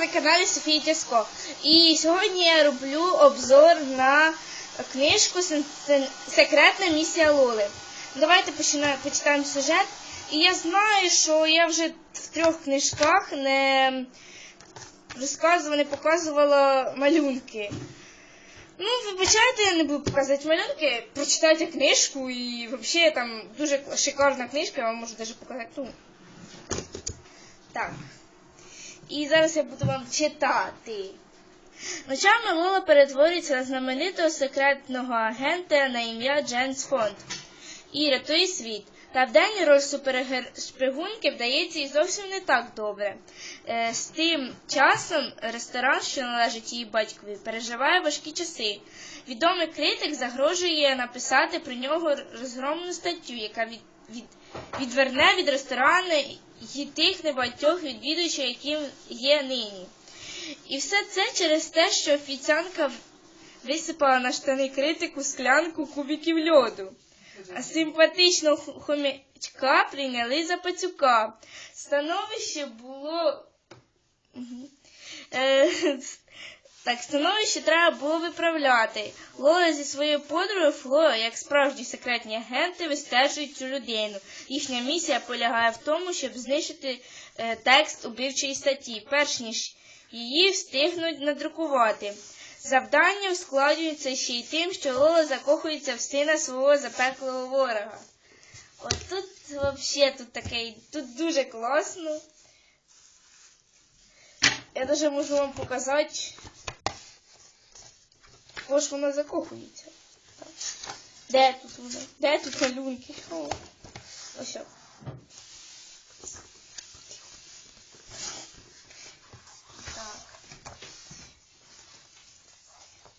на каналі Софії Тяско. І сьогодні я роблю обзор на книжку «Сен- сен- Секретна місія Лоли. Давайте почитаємо сюжет. І я знаю, що я вже в трьох книжках не розказувала, не показувала малюнки. Ну, вибачайте, я не буду показувати малюнки, прочитайте книжку і взагалі там дуже шикарна книжка, я вам можу навіть показати. Ну, так. І зараз я буду вам читати. Ночами Лола перетворюється на знаменитого секретного агента на ім'я Дженс Фонд і рятує світ. Та вдень роль супершпигунки вдається їй зовсім не так добре. Е, з тим часом ресторан, що належить її батькові, переживає важкі часи. Відомий критик загрожує написати про нього розгромну статтю, яка від, від, відверне від ресторану і тих небагатьох відвідувачів, яким є нині. І все це через те, що офіціанка висипала на штани критику склянку кубиків льоду. А симпатичного хомячка прийняли за пацюка. Становище було. Е, Так, становище треба було виправляти. Лола зі своєю подругою Фло, як справжні секретні агенти, вистежують цю людину. Їхня місія полягає в тому, щоб знищити е, текст убивчої статті, перш ніж її встигнуть надрукувати. Завдання ускладнюється ще й тим, що Лола закохується в сина свого запеклого ворога. От тут взагалі тут таке, тут дуже класно. Я даже можу вам показати. Ось вона закохується. Де тут вона? Де тут малюнки? О, ось. Так.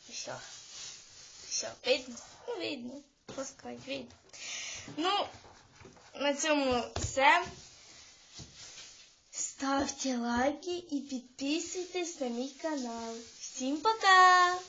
Все. Все, видно? Ну, видно. Пускай, видно. Ну, на цьому все. Ставте лайки і підписуйтесь на мій канал. Всім пока!